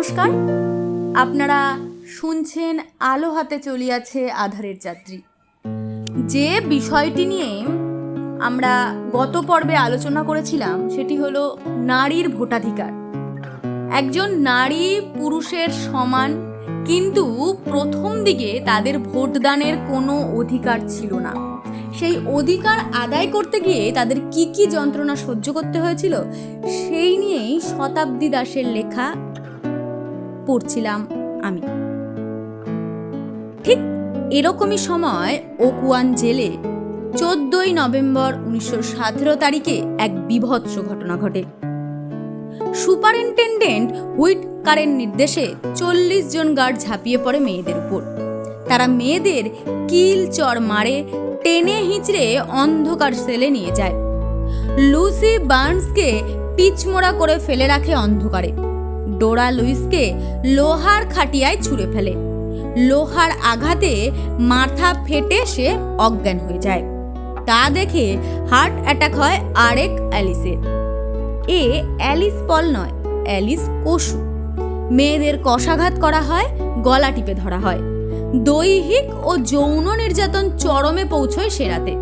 নমস্কার। আপনারা শুনছেন আলো হাতে চলিয়াছে আধারের যাত্রী। যে বিষয়টি নিয়ে আমরা গত পর্বে আলোচনা করেছিলাম, সেটি হলো নারীর ভোটাধিকার। একজন নারী পুরুষের সমান, কিন্তু প্রথম দিকে তাদের ভোটদানের কোনো অধিকার ছিল না। সেই অধিকার আদায় করতে গিয়ে তাদের কি কি যন্ত্রণা সহ্য করতে হয়েছিল, সেই নিয়েই শতাব্দী দাসের লেখা পড়ছিলাম আমি। ঠিক এরকমই সময় ওকুয়ান জেলে চোদ্দই নভেম্বর উনিশশো সতেরো তারিখে এক বিভৎস ঘটনা ঘটে। সুপারিনটেন্ডেন্ট হুইট কারের নির্দেশে চল্লিশ জন গার্ড ঝাঁপিয়ে পড়ে মেয়েদের উপর। তারা মেয়েদের কিল চর মারে, টেনে হিঁচড়ে অন্ধকার সেলে নিয়ে যায়। লুসি বার্নসকে পিচমোড়া করে ফেলে রাখে অন্ধকারে। ডোরা লুইসকে লোহার খাটিয়ায় ছুঁড়ে ফেলে। লোহার আঘাতে মাথা ফেটে সে অজ্ঞান হয়ে যায়। তা দেখে হার্ট অ্যাটাক হয় আরেক অ্যালিসের। এ অ্যালিস পল নয়, অ্যালিস কসু মেয়েদের কষাঘাত করা হয়, গলা টিপে ধরা হয়। দৈহিক ও যৌন নির্যাতন চরমে পৌঁছয় সেরাতে।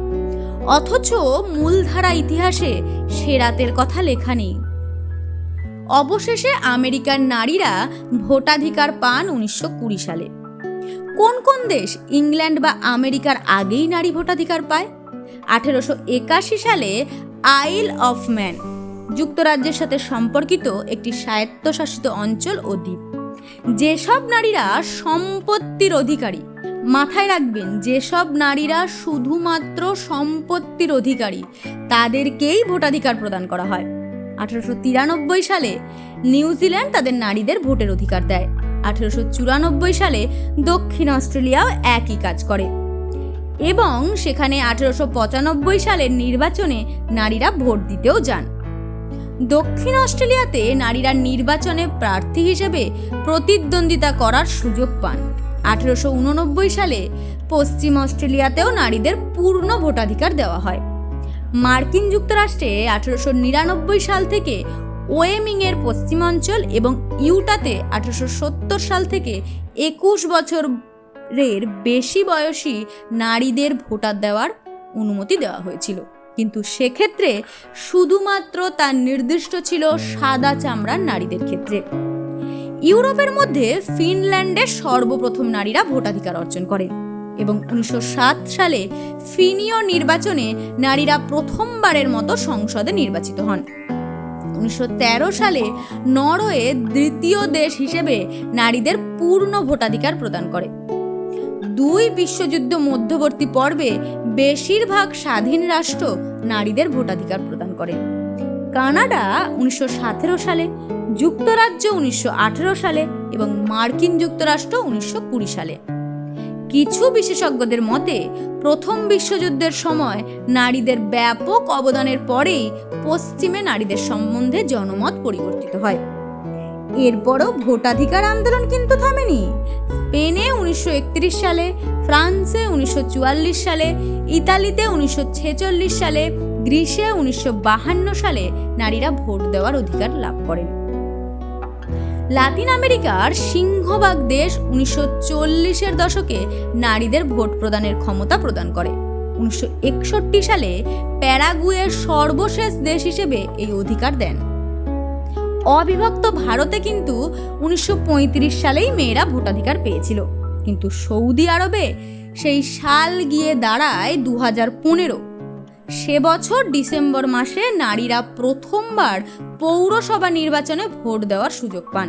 অথচ মূলধারা ইতিহাসে সেরাতের কথা লেখা নেই। অবশেষে আমেরিকার নারীরা ভোটাধিকার পান উনিশশো কুড়ি সালে। কোন কোন দেশ ইংল্যান্ড বা আমেরিকার আগেই নারী ভোটাধিকার পায়? আঠেরোশো একাশি সালে আইল অফ ম্যান, যুক্তরাজ্যের সাথে সম্পর্কিত একটি স্বায়ত্তশাসিত অঞ্চল ও দ্বীপ। যেসব নারীরা সম্পত্তির অধিকারী, মাথায় রাখবেন যেসব নারীরা শুধুমাত্র সম্পত্তির অধিকারী, তাদেরকেই ভোটাধিকার প্রদান করা হয়। আঠারোশো তিরানব্বই সালে নিউজিল্যান্ড তাদের নারীদের ভোটের অধিকার দেয়। আঠেরোশো চুরানব্বই সালে দক্ষিণ অস্ট্রেলিয়াও একই কাজ করে। এবং সেখানে আঠেরোশো পঁচানব্বই সালের নির্বাচনে নারীরা ভোট দিতেও যান। দক্ষিণ অস্ট্রেলিয়াতে নারীরা নির্বাচনে প্রার্থী হিসেবে প্রতিদ্বন্দ্বিতা করার সুযোগ পান। আঠেরোশো উননব্বই সালে পশ্চিম অস্ট্রেলিয়াতেও নারীদের পূর্ণ ভোটাধিকার দেওয়া হয়। মার্কিন যুক্তরাষ্ট্রে আঠারোশো নিরানব্বই সাল থেকে ওয়েমিংয়ের পশ্চিমাঞ্চল এবং ইউটাতে আঠেরোশো সত্তর সাল থেকে একুশ বছরের বেশি বয়সী নারীদের ভোটার দেওয়ার অনুমতি দেওয়া হয়েছিল। কিন্তু সেক্ষেত্রে শুধুমাত্র তার নির্দিষ্ট ছিল সাদা চামড়ার নারীদের ক্ষেত্রে। ইউরোপের মধ্যে ফিনল্যান্ডে সর্বপ্রথম নারীরা ভোটাধিকার অর্জন করেন এবং উনিশশো সাত সালে ফিনীয় নির্বাচনে নারীরা প্রথমবারের মতো সংসদে নির্বাচিত হন। উনিশশো তেরো সালে নরওয়ে দ্বিতীয় দেশ হিসেবে নারীদের পূর্ণ ভোটাধিকার প্রদান করে। দুই বিশ্বযুদ্ধ মধ্যবর্তী পর্বে বেশিরভাগ স্বাধীন রাষ্ট্র নারীদের ভোটাধিকার প্রদান করে। কানাডা উনিশশো সতেরো সালে, যুক্তরাজ্য উনিশশো আঠেরো সালে এবং মার্কিন যুক্তরাষ্ট্র উনিশশো কুড়ি সালে। কিছু বিশেষজ্ঞদের মতে, প্রথম বিশ্বযুদ্ধের সময় নারীদের ব্যাপক অবদানের পরেই পশ্চিমে নারীদের সম্বন্ধে জনমত পরিবর্তিত হয়। এরপরও ভোটাধিকার আন্দোলন কিন্তু থামেনি। স্পেনে উনিশশো একত্রিশ সালে, ফ্রান্সে উনিশশো চুয়াল্লিশ সালে, ইতালিতে উনিশশো ছেচল্লিশ সালে, গ্রিসে উনিশশো সালে নারীরা ভোট দেওয়ার অধিকার লাভ করেন। লাতিন আমেরিকার সিংহভাগ দেশ উনিশশো চল্লিশের দশকে নারীদের ভোট প্রদানের ক্ষমতা প্রদান করে। উনিশশো একষট্টি সালে প্যারাগুয়ের সর্বশেষ দেশ হিসেবে এই অধিকার দেন। অবিভক্ত ভারতে কিন্তু উনিশশো পঁয়ত্রিশ সালেই মেয়েরা ভোটাধিকার পেয়েছিল। কিন্তু সৌদি আরবে সেই সাল গিয়ে দাঁড়ায় দু হাজার পনেরো। সে বছর ডিসেম্বর মাসে নারীরা প্রথমবার পৌরসভা নির্বাচনে ভোট দেওয়ার সুযোগ পান।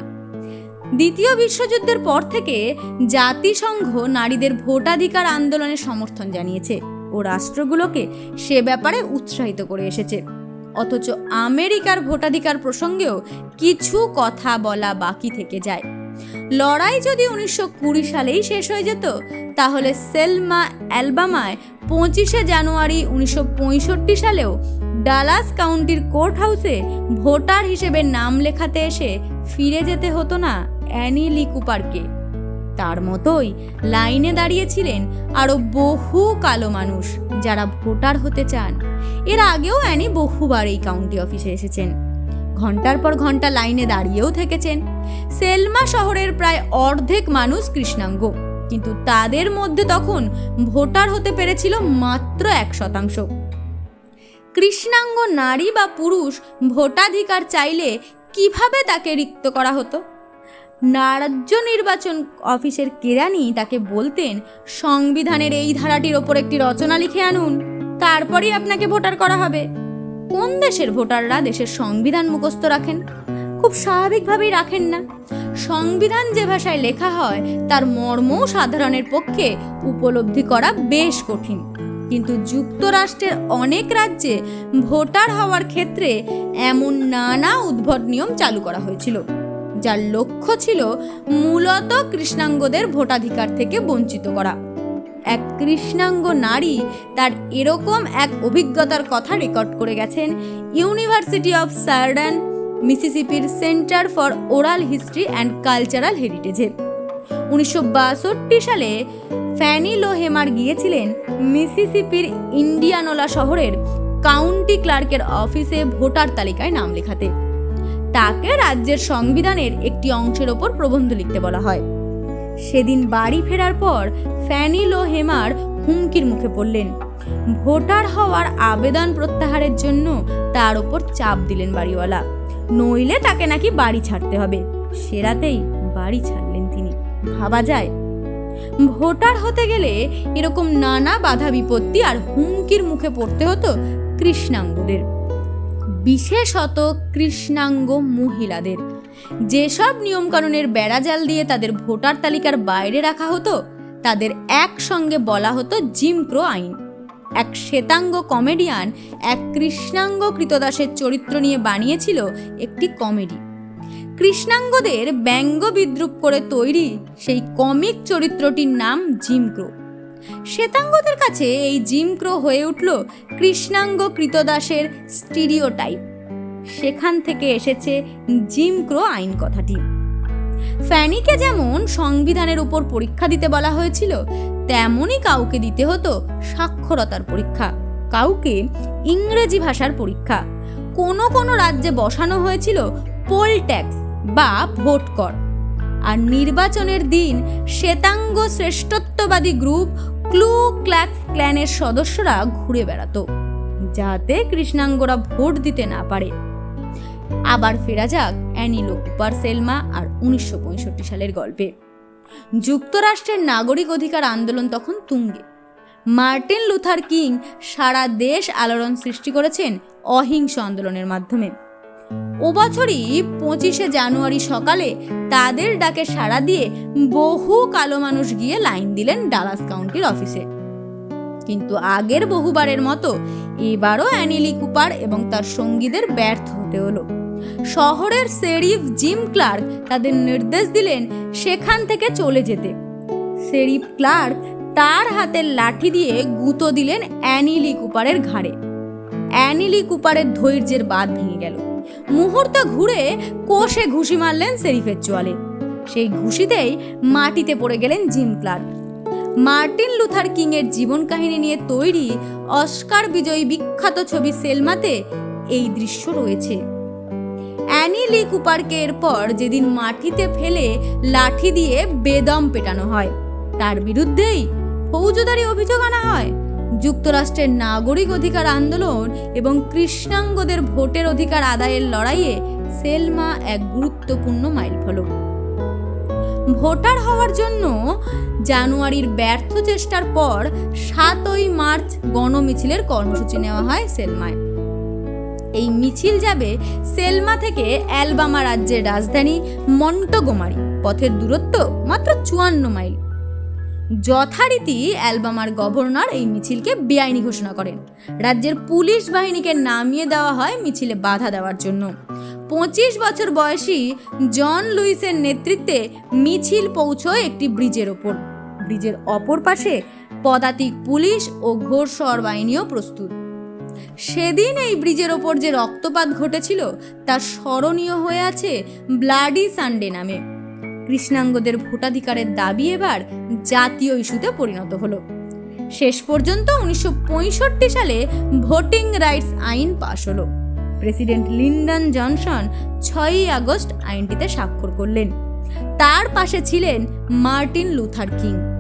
দ্বিতীয় বিশ্বযুদ্ধের পর থেকে জাতিসংঘ নারীদের ভোটাধিকার আন্দোলনে সমর্থন জানিয়েছে ও রাষ্ট্রগুলোকে সে ব্যাপারে উৎসাহিত করে এসেছে। অথচ আমেরিকার ভোটাধিকার প্রসঙ্গেও কিছু কথা বলা বাকি থেকে যায়। লড়াই যদি উনিশশো কুড়ি সালেই শেষ হয়ে যেত, তাহলে সেলমা অ্যালবামায় পঁচিশে জানুয়ারি উনিশশো পঁয়ষট্টি সালেও ডালাস কাউন্টির কোর্ট হাউসে ভোটার হিসেবে নাম লেখাতে এসে ফিরে যেতে হতো না অ্যানি লি কুপারকে। তার মতোই লাইনে দাঁড়িয়েছিলেন আরও বহু কালো মানুষ যারা ভোটার হতে চান। এর আগেও অ্যানি বহুবার এই কাউন্টি অফিসে এসেছেন। ঘণ্টার পর ঘণ্টা লাইনে দাঁড়িয়েও থেকেছেন। সেলমা শহরের প্রায় অর্ধেক মানুষ কৃষ্ণাঙ্গ। কিন্তু তাদের মধ্যে তখন ভোটার হতে পেরেছিল মাত্র এক শতাংশ। কৃষ্ণাঙ্গ নারী বা পুরুষ ভোটাধিকার চাইলে কীভাবে তাকে রিক্ত করা হতো? রাজ্য নির্বাচন অফিসের কেরানি তাকে বলতেন, সংবিধানের এই ধারাটির ওপর একটি রচনা লিখে আনুন, তারপরেই আপনাকে ভোটার করা হবে। কোন দেশের ভোটাররা দেশের সংবিধান মুখস্থ রাখেন? খুব স্বাভাবিকভাবেই রাখেন না। সংবিধান যে ভাষায় লেখা হয়, তার মর্ম সাধারণের পক্ষে উপলব্ধি করা বেশ কঠিন। কিন্তু যুক্তরাষ্ট্রের অনেক রাজ্যে ভোটার হওয়ার ক্ষেত্রে এমন নানা উদ্ভট নিয়ম চালু করা হয়েছিল, যার লক্ষ্য ছিল মূলত কৃষ্ণাঙ্গদের ভোটাধিকার থেকে বঞ্চিত করা। এক কৃষ্ণাঙ্গ নারী তার এরকম এক অভিজ্ঞতার কথা রেকর্ড করে গেছেন university of সার্ডান মিসিসিপির Center for Oral History and Cultural হেরিটেজে। উনিশশো সালে ফ্যানি লো হেমার গিয়েছিলেন মিসিসিপির ইন্ডিয়ানোলা শহরের কাউন্টি ক্লার্কের অফিসে ভোটার তালিকায় নাম লেখাতে। তাকে রাজ্যের সংবিধানের একটি অংশের ওপর প্রবন্ধ লিখতে বলা হয়। সেদিন বাড়ি ফেরার পর ফ্যানি লো হেমার হুমকির মুখে পড়লেন। ভোটার হওয়ার আবেদন প্রত্যাহারের জন্য তার ওপর চাপ দিলেন বাড়িওয়ালা। নইলে তাকে নাকি বাড়ি ছাড়তে হবে। সেরাতেই বাড়ি ছাড়লেন তিনি। ভাবা যায়, ভোটার হতে গেলে এরকম নানা বাধা বিপত্তি আর হুমকির মুখে পড়তে হতো কৃষ্ণাঙ্গদের। বিশেষত কৃষ্ণাঙ্গ মহিলাদের। যেসব নিয়মকানুনের বেড়াজাল দিয়ে তাদের ভোটার তালিকার বাইরে রাখা হতো, তাদের একসঙ্গে বলা হতো জিম ক্রো আইন। এক শ্বেতাঙ্গ কমেডিয়ান এক কৃষ্ণাঙ্গ কৃতদাসের চরিত্র নিয়ে বানিয়েছিল একটি কমেডি। কৃষ্ণাঙ্গদের ব্যঙ্গ বিদ্রুপ করে তৈরি সেই কমিক চরিত্রটির নাম জিমক্রো শ্বেতাঙ্গদের কাছে এই জিমক্রো হয়ে উঠল কৃষ্ণাঙ্গ কৃতদাসের স্টিরিওটাইপ। সেখান থেকে এসেছে জিমক্রো আইন কথাটি। ফ্যানিকে যেমন সংবিধানের উপর পরীক্ষা দিতে বলা হয়েছিল তেমনই কাউকে দিতে হতো সাক্ষরতার পরীক্ষা। কাউকে ইংরেজি ভাষার পরীক্ষা। কোনো কোনো রাজ্যে বসানো হয়েছিল পোল ট্যাক্স বা ভোট কর আর নির্বাচনের দিন শ্বেতাঙ্গ শ্রেষ্ঠত্ববাদী গ্রুপ ক্লু ক্ল্যাক্স ক্ল্যানের সদস্যরা ঘুরে বেড়াতো, যাতে কৃষ্ণাঙ্গরা ভোট দিতে না পারে। আবার ফেরা যাক অ্যানিলো কুপার সেলমা আর উনিশশো পঁয়ষট্টি সালের গল্পে। যুক্তরাষ্ট্রের নাগরিক অধিকার আন্দোলন তখন তুঙ্গে। মার্টিন লুথার কিং সারা দেশ আলোড়ন সৃষ্টি করেছেন অহিংস আন্দোলনের মাধ্যমে। ও বছরই পঁচিশে জানুয়ারি সকালে তাদের ডাকে সাড়া দিয়ে বহু কালো মানুষ গিয়ে লাইন দিলেন ডালাস কাউন্টির অফিসে। কিন্তু আগের বহুবারের মতো এবারও অ্যানিলি কুপার এবং তার সঙ্গীদের ব্যর্থ হতে হলো। শহরের শেরিফ জিম ক্লার্ক তাদের নির্দেশ দিলেন সেখান থেকে চলে যেতে। শেরিফ ক্লার্ক তার হাতের লাঠি দিয়ে গুঁতো দিলেন অ্যানিলি কুপারের ঘাড়ে। অ্যানিলি কুপারের ধৈর্যের বাদ ভেঙে গেল। মুহূর্ত ঘুরে কোষে ঘুষি মারলেন শেরিফের চোয়ালে। সেই ঘুষিতেই মাটিতে পড়ে গেলেন Jim Clark. Martin Luther King এর জীবন কাহিনী নিয়ে তৈরি অস্কার বিজয়ী বিখ্যাত ছবি সেলমাতে এই দৃশ্য রয়েছে। অ্যানি লি কুপারকে এরপর যেদিন মাটিতে ফেলে লাঠি দিয়ে বেদম পেটানো হয়, তার বিরুদ্ধেই ফৌজদারি অভিযোগ আনা হয়। যুক্তরাষ্ট্রের নাগরিক অধিকার আন্দোলন এবং কৃষ্ণাঙ্গদের ভোটের অধিকার আদায়ের লড়াইয়ে সেলমা এক গুরুত্বপূর্ণ মাইলফলক ভোটার হওয়ার জন্য জানুয়ারির ব্যর্থ চেষ্টার পর সাতই মার্চ গণমিছিলের কর্মসূচি নেওয়া হয় সেলমায়। এই মিছিল যাবে সেলমা থেকে অ্যালবামা রাজ্যের রাজধানী মন্টগোমারি, পথের দূরত্ব মাত্র চুয়ান্ন মাইল। যথারীতি অ্যালবামার গভর্নর এই মিছিলকে বেআইনি ঘোষণা করেন। রাজ্যের পুলিশ বাহিনীকে নামিয়ে দেওয়া হয় মিছিলে বাধা দেওয়ার জন্য। পঁচিশ বছর বয়সী জন লুইসের নেতৃত্বে মিছিল পৌঁছয় একটি ব্রিজের ওপর। ব্রিজের অপর পাশে পদাতিক পুলিশ ও ঘোরসর বাহিনীও প্রস্তুত। সেদিন এই ব্রিজের ওপর যে রক্তপাত ঘটেছিল, তা স্মরণীয় হয়ে আছে ব্লাডি সানডে নামে। কৃষ্ণাঙ্গদের ভোটাধিকারের দাবি এবার জাতীয় ইস্যুতে পরিণত হলো। শেষ পর্যন্ত উনিশশো পঁয়ষট্টি সালে ভোটিং রাইটস আইন পাশ হলো। প্রেসিডেন্ট লিন্ডন জনসন ছয়ই আগস্ট আইনটিতে স্বাক্ষর করলেন। তার পাশে ছিলেন মার্টিন লুথার কিং।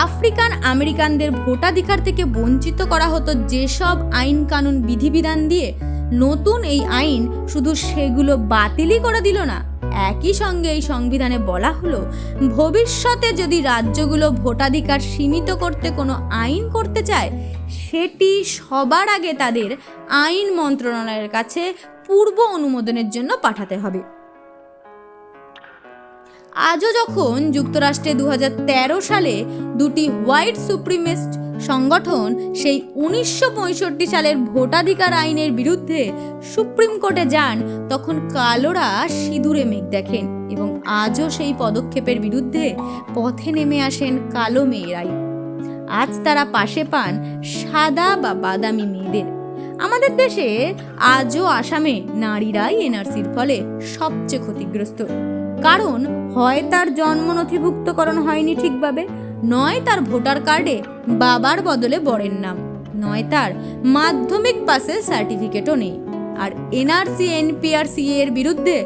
আফ্রিকান আমেরিকানদের ভোটাধিকার থেকে বঞ্চিত করা হতো যেসব আইন কানুন বিধিবিধান দিয়ে। নতুন এই আইন শুধু সেগুলো বাতিলই করে দিল না। একই সঙ্গে এই সংবিধানে বলা হলো, ভবিষ্যতে যদি রাজ্যগুলো ভোটাধিকার সীমিত করতে কোনো আইন করতে চায়, সেটি সবার আগে তাদের আইন মন্ত্রণালয়ের কাছে পূর্ব অনুমোদনের জন্য পাঠাতে হবে। আজও যখন যুক্তরাষ্ট্রে দু হাজার তেরো সালে দুটি হোয়াইট সুপ্রিমেস্ট সংগঠন সেই উনিশশো পঁয়ষট্টি সালের ভোটাধিকার আইনের বিরুদ্ধে সুপ্রিম কোর্টে যান, তখন কালোরা সিঁদুরে মেঘ দেখেন এবং আজও সেই পদক্ষেপের বিরুদ্ধে পথে নেমে আসেন কালো মেয়েরাই। আজ তারা পাশে পান সাদা বা বাদামি মেয়েদের। আমাদের দেশে আজও আসামে নারীরাই এনআরসির ফলে সবচেয়ে ক্ষতিগ্রস্ত। কারণ হয় তার জন্ম নথিভুক্তকরণ হয়নি ঠিকভাবে, নয় তার ভোটার কার্ডে বাবার বদলে বরের নাম, নয় তার মাধ্যমিক পাসের সার্টিফিকেটও নেই। আর এনআরসি, এনপিআরসি এর বিরুদ্ধে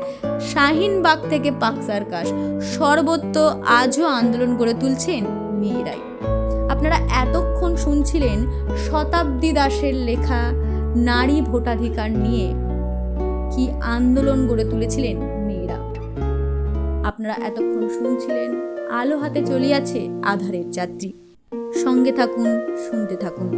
শাহিনবাগ থেকে পাক সার্কাস সর্বত্র আজও আন্দোলন গড়ে তুলছেন মেয়েরাই। আপনারা এতক্ষণ শুনছিলেন শতাব্দী দাসের লেখা নারী ভোটাধিকার নিয়ে কি আন্দোলন গড়ে তুলেছিলেন আপনারা এতক্ষণ শুনছিলেন আলো হাতে চলিয়াছে আধারের যাত্রী। সঙ্গে থাকুন শুনতে থাকুন।